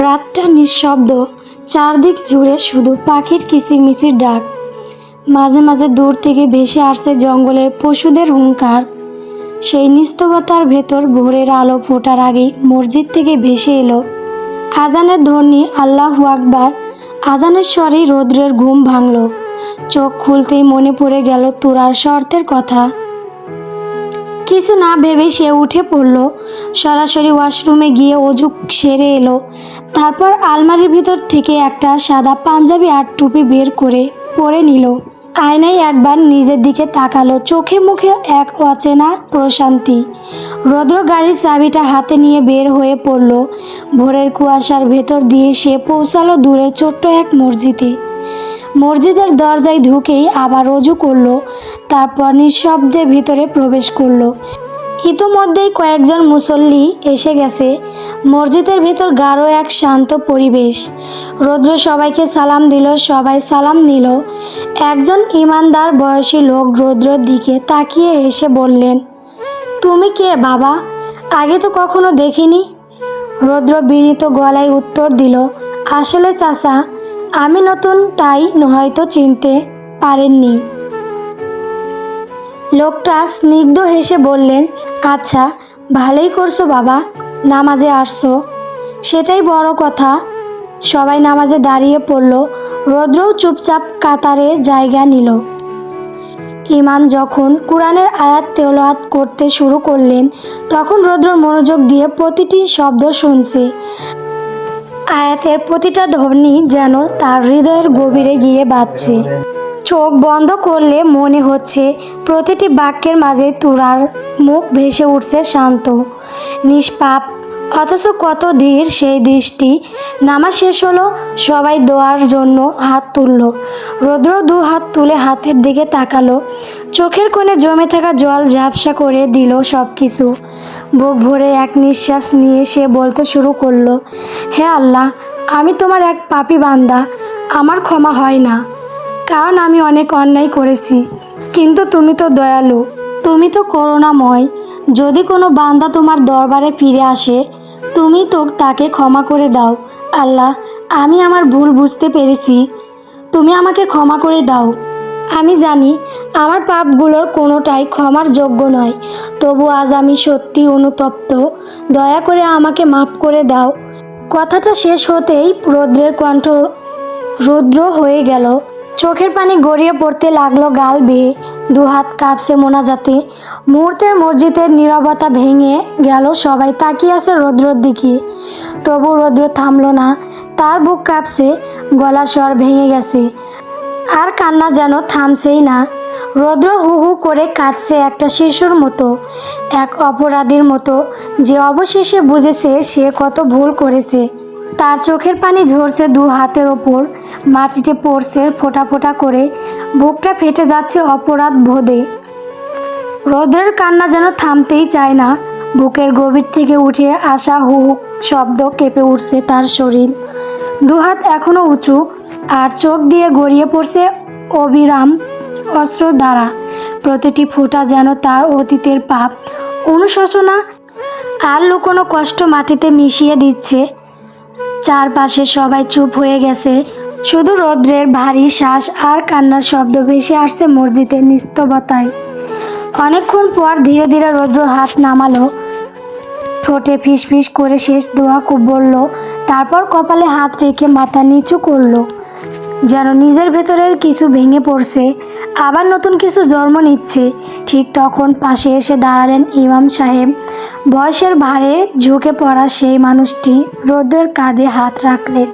রাতটা নিঃশব্দ, চারদিক জুড়ে শুধু পাখির কিচিরমিচির ডাক। মাঝে মাঝে দূর থেকে ভেসে আসছে জঙ্গলের পশুদের হুঙ্কার। সেই নিস্তবতার ভেতর ভোরের আলো ফোটার আগেই মসজিদ থেকে ভেসে এলো। আজানের ধ্বনি, আল্লাহ আকবার, আজানের স্বরেই রৌদ্রের ঘুম ভাঙল। চোখ খুলতেই মনে পড়ে গেল তুরার শর্তের কথা। কিছু না ভেবে সে উঠে পড়ল। সরাসরি ওয়াশরুমে গিয়ে অজু সেরে এলো। তারপর আলমারির ভিতর থেকে একটা সাদা পাঞ্জাবি আর টুপি বের করে পরে নিল। আয়নায় একবার নিজের দিকে তাকালো। চোখে মুখে এক অচেনা প্রশান্তি। রৌদ্র গাড়ির চাবিটা হাতে নিয়ে বের হয়ে পড়ল। ভোরের কুয়াশার ভেতর দিয়ে সে পৌঁছালো দূরের ছোট্ট এক মসজিদে। মসজিদের দরজায় ঢুকেই আবার রজু করল, তারপর নিঃশব্দে ভিতরে প্রবেশ করল। ইতোমধ্যেই কয়েকজন মুসল্লি এসে গেছে। মসজিদের ভিতর গাঢ় এক শান্ত পরিবেশ। রৌদ্র সবাইকে সালাম দিল, সবাই সালাম নিল। একজন ইমানদার বয়সী লোক রৌদ্রর দিকে তাকিয়ে এসে বললেন, তুমি কে বাবা? আগে তো কখনো দেখিনি? রৌদ্র বিনীত গলায় উত্তর দিল, আসলে চাচা আমি নতুন, তাই হয়তো চিনতে পারেননি। লোকটা স্নিগ্ধ হেসে বললেন আচ্ছা ভালোই করছ বাবা, নামাজে আসছো। সেটাই বড় কথা। সবাই নামাজে দাঁড়িয়ে পড়ল, রৌদ্রও চুপচাপ কাতারে জায়গা নিল। ইমান যখন কোরআনের আয়াত তেলাওয়াত করতে শুরু করলেন, তখন রৌদ্র মনোযোগ দিয়ে প্রতিটি শব্দ শুনছে। আয়াতের প্রতিটা ধ্বনি যেন তার হৃদয়ের গভীরে গিয়ে বাজছে। চোখ বন্ধ করলে মনে হচ্ছে প্রতিটি বাক্যের মাঝে তুরার মুখ ভেসে উঠছে শান্ত। নিষ্পাপ, অথচ কত ধীর সেই দৃষ্টি। নামা শেষ হলো, সবাই দোয়ার জন্য হাত তুলল। রৌদ্র দু হাত তুলে হাতের দিকে তাকালো। চোখের কোণে জমে থাকা জল ঝাপসা করে দিল সব কিছু বুক ভরে এক নিঃশ্বাস নিয়ে সে বলতে শুরু করল, হে আল্লাহ, আমি তোমার এক পাপি বান্দা, আমার ক্ষমা হয় না। কারণ আমি অনেক অন্যায় করেছি, কিন্তু তুমি তো দয়ালু, তুমি তো করুণাময়। যদি কোনো বান্দা তোমার দরবারে ফিরে আসে, তুমি তো তাকে ক্ষমা করে দাও। আল্লাহ, আমি আমার ভুল বুঝতে পেরেছি। তুমি আমাকে ক্ষমা করে দাও। আমি জানি আমার পাপগুলোর কোনোটাই ক্ষমার যোগ্য নয়। তবু আজ আমি সত্যি অনুতপ্ত। দয়া করে আমাকে মাফ করে দাও। কথাটা শেষ হতেই রৌদ্রের কণ্ঠ রুদ্র হয়ে গেল। চোখের পানি গড়িয়ে পড়তে লাগল গাল বেয়ে। দুহাত কাঁপছে মোনাজাতে। মুহূর্তের মসজিদের নীরবতা ভেঙে গেল সবাই তাকিয়ে আছে রৌদ্রর দিকে। তবু রৌদ্র থামল না। তার বুক কাঁপছে। গলা স্বর ভেঙে গেছে। আর কান্না যেন থামছেই না। রৌদ্র হু হু করে কাঁদছে একটা শিশুর মতো, এক অপরাধীর মতো। যে অবশেষে বুঝেছে সে কত ভুল করেছে। তার চোখের পানি ঝরছে দু হাতের ওপর, মাটিতে পড়ছে ফোটা ফোটা করে, বুকটা ফেটে যাচ্ছে অপরাধ বোধে। রৌদ্রের কান্না যেন থামতেই চায় না, বুকের গভীর থেকে উঠে আসা হু হু শব্দ কেঁপে উঠছে তার শরীর। দুহাত এখনও উঁচু, আর চোখ দিয়ে গড়িয়ে পড়ছে অবিরাম অস্ত্র দ্বারা প্রতিটি ফোঁটা যেন তার অতীতের পাপ। অনুশোচনা আর লুকোনো কষ্ট মাটিতে মিশিয়ে দিচ্ছে। চারপাশে সবাই চুপ হয়ে গেছে। শুধু রৌদ্রের ভারী শ্বাস আর কান্নার শব্দ ভেসে আসছে মসজিদের নিস্তবতায় অনেকক্ষণ পর ধীরে ধীরে রৌদ্র হাত নামালো। ঠোঁটে ফিস ফিস করে শেষ দোয়া খুব বলল। তারপর কপালে হাত রেখে মাথা নিচু করল। যেন নিজের ভেতরে কিছু ভেঙে পড়ছে। আবার নতুন কিছু জন্ম নিচ্ছে। ঠিক তখন পাশে এসে দাঁড়ালেন ইমাম সাহেব। বয়সের ভারে ঝুঁকে পড়া সেই মানুষটি রৌদ্রের কাঁধে হাত রাখলেন।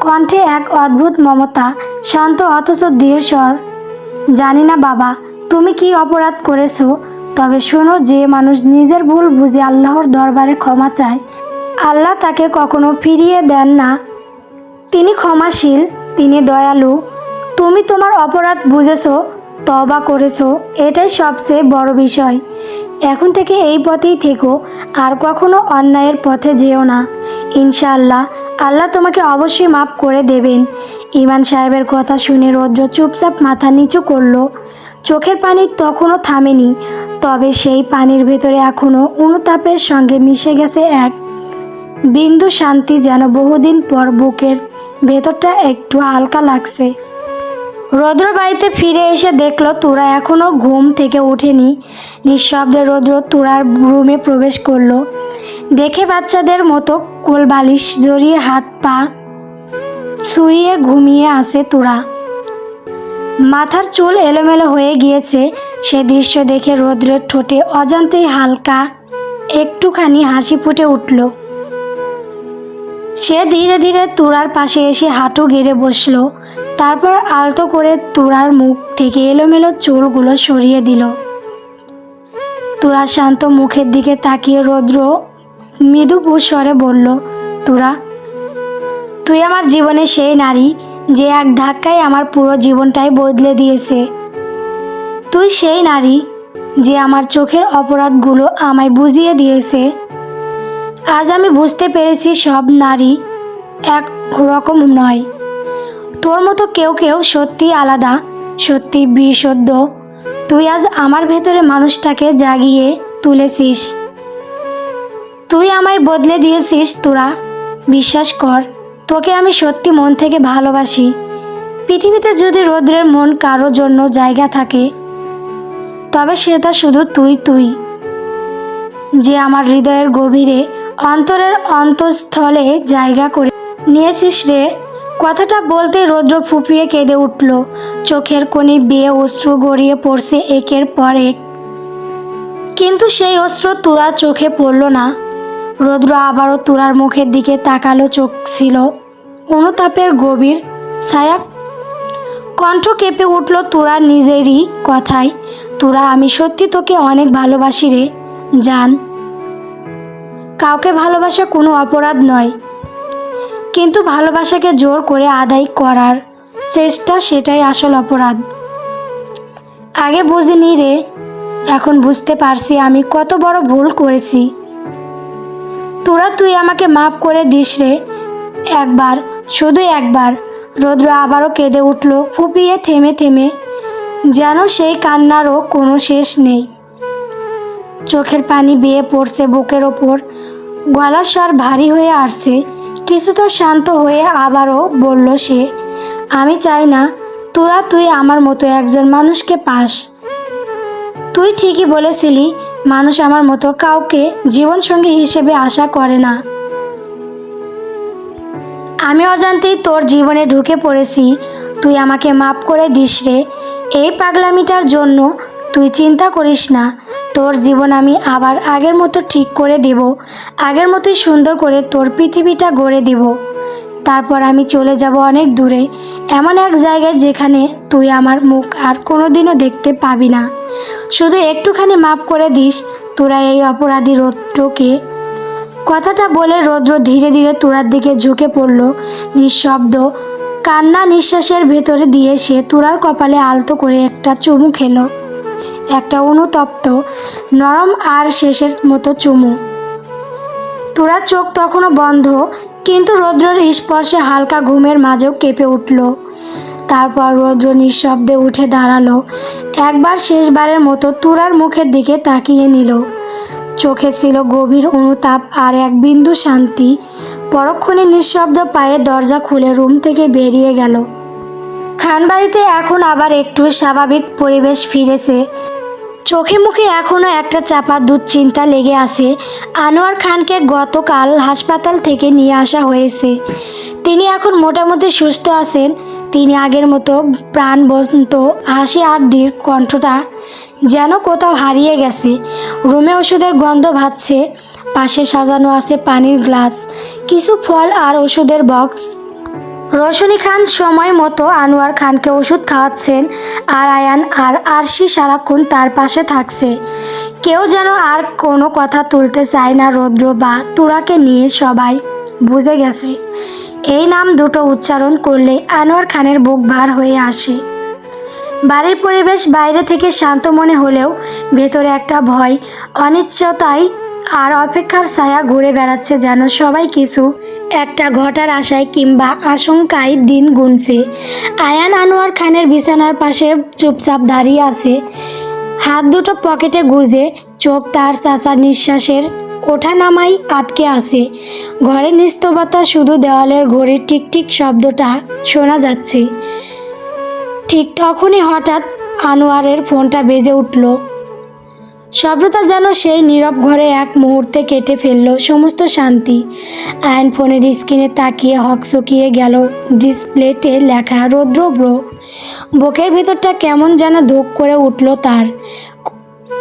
কণ্ঠে এক অদ্ভুত মমতা, শান্ত অথচ দৃঢ় স্বর, জানি না বাবা, তুমি কি অপরাধ করেছ? তবে শোনো যে মানুষ নিজের ভুল বুঝে আল্লাহর দরবারে ক্ষমা চায়। আল্লাহ তাকে কখনো ফিরিয়ে দেন না। তিনি ক্ষমাশীল, তিনি দয়ালু তুমি তোমার অপরাধ বুঝেছ তবা করেছ, এটাই সবচেয়ে বড় বিষয়। এখন থেকে এই পথেই থেকো, আর কখনো অন্যায়ের পথে যেও না। ইনশাআল্লাহ, আল্লাহ তোমাকে অবশ্যই মাফ করে দেবেন। ইমান সাহেবের কথা শুনে রৌদ্র চুপচাপ মাথা নিচু করল। চোখের পানি তখনও থামেনি, তবে সেই পানির ভেতরে এখনও অনুতাপের সঙ্গে মিশে গেছে এক বিন্দু শান্তি যেন বহুদিন পর বুকের ভেতরটা একটু হালকা লাগছে। রৌদ্র বাড়িতে ফিরে এসে দেখল তুরা এখনও ঘুম থেকে ওঠেনি। নিঃশব্দে রৌদ্র তুরার রুমে প্রবেশ করল। দেখে বাচ্চাদের মতো কোল বালিশ জড়িয়ে হাত পা ছুঁড়িয়ে ঘুমিয়ে আসে তুরা। মাথার চুল এলোমেলো হয়ে গিয়েছে। সে দৃশ্য দেখে রৌদ্রের ঠোঁটে অজান্তেই হালকা একটুখানি হাসি ফুটে উঠল। সে ধীরে ধীরে তুরার পাশে এসে হাঁটু গেড়ে বসল। তারপর আলতো করে তুরার মুখ থেকে এলোমেলো চুলগুলো সরিয়ে দিল। তুরার শান্ত মুখের দিকে তাকিয়ে রৌদ্র মৃদু স্বরে বলল, তুরা, তুই আমার জীবনে সেই নারী যে এক ধাক্কায় আমার পুরো জীবনটাই বদলে দিয়েছে। তুই সেই নারী যে আমার চোখের অপরাধগুলো আমায় বুঝিয়ে দিয়েছে। আজ আমি বুঝতে পেরেছি সব নারী এক রকম নয়। তোর মতো কেউ কেউ সত্যি আলাদা, সত্যি বিশুদ্ধ। তুই আজ আমার ভেতরে মানুষটাকে জাগিয়ে তুলেছিস। তুই আমায় বদলে দিয়েছিস তোরা। বিশ্বাস কর, তোকে আমি সত্যি মন থেকে ভালোবাসি। পৃথিবীতে যদি রৌদ্রের মন কারোর জন্য জায়গা থাকে, তবে সেটা শুধু তুই তুই। যে আমার হৃদয়ের গভীরে অন্তরের অন্তঃস্থলে জায়গা করে নিয়েছিস রে কথাটা বলতে রৌদ্র ফুপিয়ে কেঁদে উঠল। চোখের কোণে বিয়ে অশ্রু গড়িয়ে পড়ছে একের পর এক। কিন্তু সেই অস্ত্র তুরা চোখে পড়ল না। রৌদ্র আবারও তুরার মুখের দিকে তাকালো, চোখ ছিল অনুতাপের গভীর, ছায়া কণ্ঠ কেঁপে উঠল তুরার নিজেরই কথায়। তুরা, আমি সত্যি তোকে অনেক ভালোবাসি রে, জান। কাউকে ভালোবাসা কোনো অপরাধ নয়। কিন্তু ভালোবাসাকে জোর করে আদায় করার চেষ্টা সেটাই আসল অপরাধ। আগে বুঝিনি রে, এখন বুঝতে পারছি আমি কত বড় ভুল করেছি। তোরা তুই আমাকে মাফ করে দিস রে, একবার, শুধু একবার, রৌদ্র আবারও কেঁদে উঠল, ফুপিয়ে থেমে থেমে, যেন সেই কান্নারও কোনো শেষ নেই। চোখের পানি বেয়ে পড়ছে বুকের ওপর, গলার স্বর ভারী হয়ে আসছে কিছুটা শান্ত হয়ে আবারও বলল সে, আমি চাই না, তোরা তুই আমার মতো একজন মানুষকে পাস। তুই ঠিকই বলেছিলি, মানুষ আমার মতো কাউকে জীবনসঙ্গী হিসেবে আশা করে না। আমি অজান্তেই তোর জীবনে ঢুকে পড়েছি, তুই আমাকে মাফ করে দিস রে। এই পাগলামিটার জন্য তুই চিন্তা করিস না তোর জীবন আমি আবার আগের মতো ঠিক করে দেব, আগের মতোই সুন্দর করে তোর পৃথিবীটা গড়ে দেব। তারপর আমি চলে যাব অনেক দূরে, এমন এক জায়গায় যেখানে তুই আমার মুখ আর কোনোদিনও দেখতে পাবি না। শুধু একটুখানি মাফ করে দিস তোরা এই অপরাধী রৌদ্রকে। কথাটা বলে রৌদ্র ধীরে ধীরে তোরার দিকে ঝুঁকে পড়ল। নিঃশব্দ, কান্না নিঃশ্বাসের ভেতরে দিয়ে সে তোরার কপালে আলতো করে একটা চুমু খেলো। একটা অনুতপ্ত, নরম আর শেষের মতো চুমু। তুরার চোখ তখনও বন্ধ, কিন্তু রৌদ্রের স্পর্শে হালকা ঘুমের মাঝেও কেঁপে উঠল। তারপর রৌদ্র নিঃশব্দে উঠে দাঁড়াল। একবার শেষবারের মতো তুরার মুখের দিকে তাকিয়ে নিল। চোখে ছিল গভীর অনুতাপ আর এক বিন্দু শান্তি। পরক্ষণে নিঃশব্দ পায়ে দরজা খুলে রুম থেকে বেরিয়ে গেল। খানবাড়িতে এখন আবার একটু স্বাভাবিক পরিবেশ ফিরেছে। চোখে মুখে এখনও একটা চাপা দুশ্চিন্তা লেগে আছে। আনোয়ার খানকে গতকাল হাসপাতাল থেকে নিয়ে আসা হয়েছে। তিনি এখন মোটামুটি সুস্থ আছেন। তিনি আগের মতো প্রাণবন্ত, হাসি আর কণ্ঠটা যেন কোথাও হারিয়ে গেছে। রুমে ওষুধের গন্ধ ভাবছে পাশে সাজানো আছে পানির গ্লাস, কিছু ফল আর ওষুধের বক্স। রোশনী খান সময় মতো আনোয়ার খানকে ওষুধ খাওয়াচ্ছেন আর আয়ান আর আরশি সারাক্ষণ তার পাশে থাকছে। কেউ যেন আর কোনো কথা তুলতে চায় না রৌদ্র বা তুরাকে নিয়ে সবাই। বুঝে গেছে। এই নাম দুটো উচ্চারণ করলে আনোয়ার খানের বুক ভার হয়ে আসে। বাড়ির পরিবেশ বাইরে থেকে শান্ত মনে হলেও ভেতরে একটা ভয় অনিশ্চয়তায় আর অপেক্ষার ছায়া ঘুরে বেড়াচ্ছে যেন সবাই কিছু। একটা ঘটার আশায় কিংবা আশঙ্কায় দিন গুনছে। আয়ান আনোয়ার খানের বিছানার পাশে চুপচাপ দাঁড়িয়ে আছে। হাত দুটো পকেটে গুজে চোখ তার চাচার নিঃশ্বাসের ওঠা নামাই আটকে আসে ঘরের নিস্তবতা শুধু দেওয়ালের ঘড়ির টিকটিক শব্দটা শোনা যাচ্ছে। ঠিক তখনই হঠাৎ আনোয়ারের ফোনটা বেজে উঠল। শব্দটা যেন সেই নীরব ঘরে এক মুহূর্তে কেটে ফেলল সমস্ত শান্তি। আয়ন ফোনের স্ক্রিনে তাকিয়ে হকচকিয়ে গেল ডিসপ্লেতে লেখা, রৌদ্র ব্রো, বুকের ভিতরটা কেমন যেন ধোক করে উঠল তার।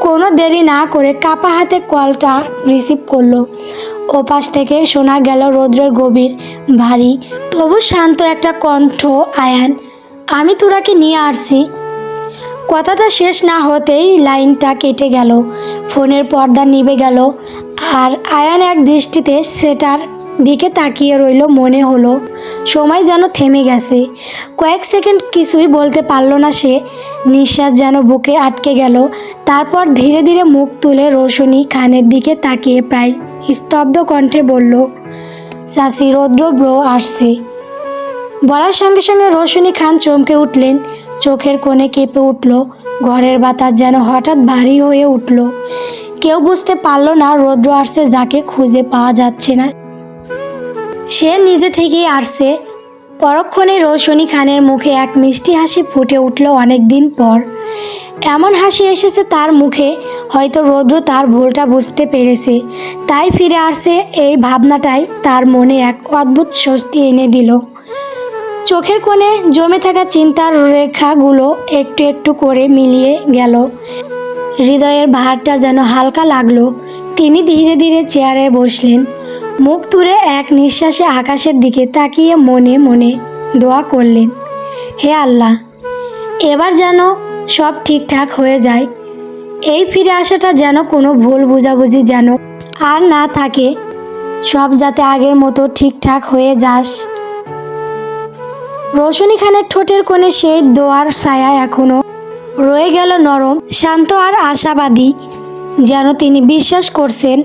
কোনো দেরি না করে কাপা হাতে কলটা রিসিভ করল। ওপাশ থেকে শোনা গেল রৌদ্রের গভীর, ভারী, তবু শান্ত একটা কণ্ঠ, আয়ান, আমি তোরাকে নিয়ে আসছি। কথাটা শেষ না হতেই লাইনটা কেটে গেল। ফোনের পর্দা নিভে গেল আর আয়ান এক দৃষ্টিতে সেটার দিকে তাকিয়ে রইল মনে হলো, সময় যেন থেমে গেছে। কয়েক সেকেন্ড কিছুই বলতে পারল না সে। নিঃশ্বাস যেন বুকে আটকে গেল। তারপর ধীরে ধীরে মুখ তুলে রোশনি খানের দিকে তাকিয়ে প্রায় স্তব্ধ কণ্ঠে বলল চাষি রৌদ্র ব্রো আসছে। বলার সঙ্গে সঙ্গে রোশনি খান চমকে উঠলেন। চোখের কোণে কেঁপে উঠল। ঘরের বাতাস যেন হঠাৎ ভারী হয়ে উঠল। কেউ বুঝতে পারল না রৌদ্র আসছে যাকে খুঁজে পাওয়া যাচ্ছে না। সে নিজে থেকেই আসছে। পরক্ষণে রোশনি খানের মুখে এক মিষ্টি হাসি ফুটে উঠল অনেক দিন পর। এমন হাসি এসেছে তার মুখে, হয়তো রৌদ্র তার ভুলটা বুঝতে পেরেছে। তাই ফিরে আসছে এই ভাবনাটাই তার মনে এক অদ্ভুত স্বস্তি এনে দিল। চোখের কোণে জমে থাকা চিন্তার রেখাগুলো একটু একটু করে মিলিয়ে গেল। হৃদয়ের ভারটা যেন হালকা লাগল। তিনি ধীরে ধীরে চেয়ারে বসলেন। মুখ তুলে এক নিঃশ্বাসে আকাশের দিকে তাকিয়ে মনে মনে দোয়া করলেন, হে আল্লাহ, এবার যেন সব ঠিকঠাক হয়ে যায়। এই ফিরে আসাটা যেন কোনো ভুল বোঝাবুঝি যেন আর না থাকে। সব যাতে আগের মতো ঠিকঠাক হয়ে যাস। রোশনী খানের ঠোঁটের কোণে সেই দোয়ার ছায়া এখনও রয়ে গেল নরম, শান্ত আর আশাবাদী, যেন তিনি বিশ্বাস করছেন,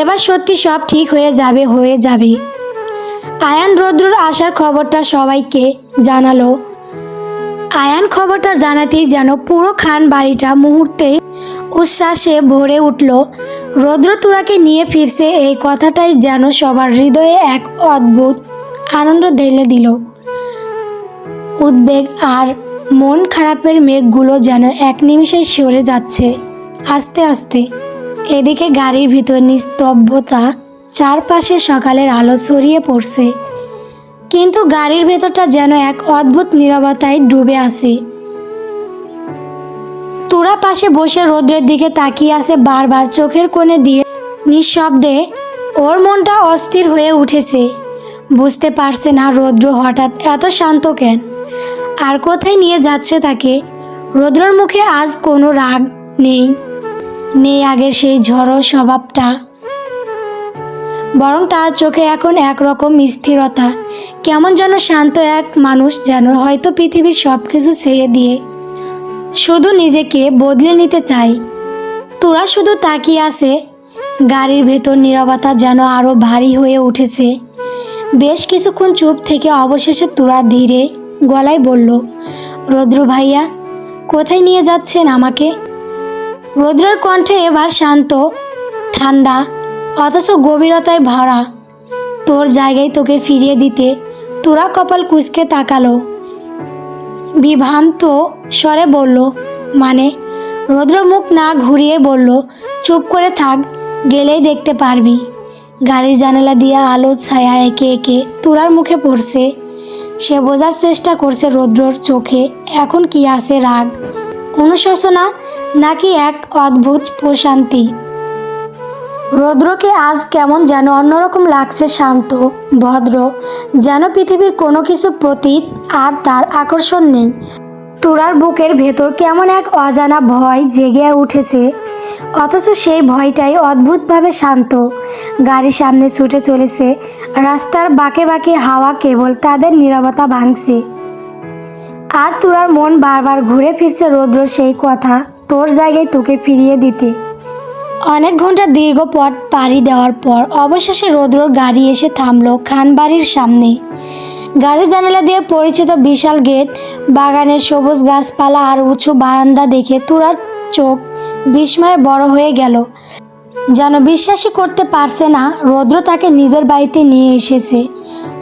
এবার সত্যি সব ঠিক হয়ে যাবে হয়ে যাবে। আয়ান রৌদ্রর আসার খবরটা সবাইকে জানালো। আয়ান খবরটা জানাতেই যেন পুরো খান বাড়িটা মুহূর্তেই উচ্ছ্বাসে ভরে উঠল। রৌদ্র তুরাকে নিয়ে ফিরছে, এই কথাটাই যেন সবার হৃদয়ে এক অদ্ভুত আনন্দ ঢেলে দিল। উদ্বেগ আর মন খারাপের মেঘগুলো যেন এক নিমিষে সরে যাচ্ছে। আস্তে আস্তে। এদিকে গাড়ির ভিতর নিস্তব্ধতা চারপাশে সকালের আলো ছড়িয়ে পড়ছে। কিন্তু গাড়ির ভেতরটা যেন এক অদ্ভুত নীরবতায় ডুবে আছে। তোরা পাশে বসে রোদ্রের দিকে তাকিয়ে আছে বারবার চোখের কোণে দিয়ে নিঃশব্দে ওর মনটা অস্থির হয়ে উঠেছে। বুঝতে পারছে না রৌদ্র হঠাৎ এত শান্ত কেন। আর কোথায় নিয়ে যাচ্ছে তাকে? রৌদ্রর মুখে আজ কোনো রাগ নেই। নেই আগের সেই ঝড়ো স্বভাবটা। বরং তার চোখে এখন একরকম স্থিরতা। কেমন যেন শান্ত এক মানুষ যেন হয়তো পৃথিবীর সব কিছু ছেড়ে দিয়ে শুধু নিজেকে বদলে নিতে চাই তোরা শুধু তাকিয়ে আছে। গাড়ির ভেতর নীরবতা যেন আরও ভারী হয়ে উঠেছে। বেশ কিছুক্ষণ চুপ থেকে অবশেষে তোরা ধীরে গলায় বলল, রৌদ্র ভাইয়া, কোথায় নিয়ে যাচ্ছেন আমাকে? রৌদ্রের কণ্ঠে এবার শান্ত, ঠান্ডা, অথচ গভীরতায় ভরা, তোর জায়গায় তোকে ফিরিয়ে দিতে তোরা কপাল কুচকে তাকালো। বিভ্রান্ত স্বরে বলল মানে? রৌদ্র মুখ না ঘুরিয়ে বলল, চুপ করে থাক, গেলেই দেখতে পারবি। গাড়ির জানালা দিয়ে আলো ছায়া একে একে তোরার মুখে পড়ছে। সে বোঝার চেষ্টা করছে রৌদ্রর চোখে, এখন কি আছে রাগ? অনুশোচনা নাকি এক অদ্ভুত প্রশান্তি? রৌদ্রকে আজ কেমন যেন অন্যরকম লাগছে শান্ত, ভদ্র, যেন পৃথিবীর কোনো কিছু প্রতি আর তার আকর্ষণ নেই। টুরার বুকের ভেতর কেমন এক অজানা ভয় জেগে উঠেছে। অথচ সেই ভয়টাই অদ্ভুতভাবে শান্ত। গাড়ি সামনে ছুটে চলেছে, রাস্তার বাঁকে বাঁকে হাওয়া কেবল তাদের নীরবতা ভাঙছে। আর তোরার মন বারবার ঘুরে ফিরছে রৌদ্র সেই কথা, তোর জায়গায় তোকে ফিরিয়ে দিতে। অনেক ঘণ্টা দীর্ঘ পথ পাড়ি দেওয়ার পর অবশেষে রৌদ্রর গাড়ি এসে থামলো খানবাড়ির সামনে। গাড়ির জানালা দিয়ে পরিচিত বিশাল গেট, বাগানের সবুজ গাছপালা আর উঁচু বারান্দা দেখে তোরার চোখ বিস্ময়ে বড় হয়ে গেল। যেন বিশ্বাসই করতে পারছে না, রৌদ্র তাকে নিজের বাড়িতে নিয়ে এসেছে।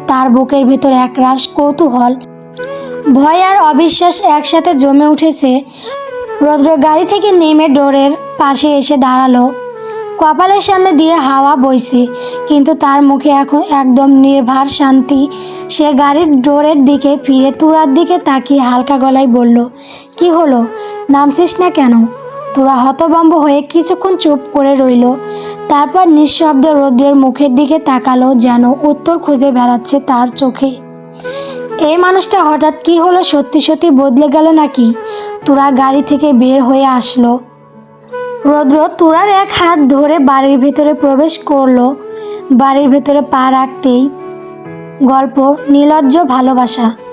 তার বুকের ভেতর একরাশ কৌতূহল। ভয় আর অবিশ্বাস একসাথে জমে উঠেছে। রৌদ্র গাড়ি থেকে নেমে ডোরের পাশে এসে দাঁড়াল। কপালের সামনে দিয়ে হাওয়া বইছে, কিন্তু তার মুখে এখন একদম নির্ভার শান্তি। সে গাড়ির ডোরের দিকে ফিরে তুরার দিকে তাকিয়ে হালকা গলায় বলল, কি হলো? নামছিস না কেন? তোরা হতভম্ব হয়ে কিছুক্ষণ চুপ করে রইল। তারপর নিঃশব্দে রৌদ্রের মুখের দিকে তাকালো যেন উত্তর খুঁজে বেড়াচ্ছে তার চোখে। এই মানুষটা হঠাৎ কি হলো, সত্যি সত্যি বদলে গেল নাকি? তোরা গাড়ি থেকে বের হয়ে আসলো। রৌদ্র তুরার এক হাত ধরে বাড়ির ভেতরে প্রবেশ করল। বাড়ির ভেতরে পা রাখতেই গল্প, নীলজ্জ ভালোবাসা।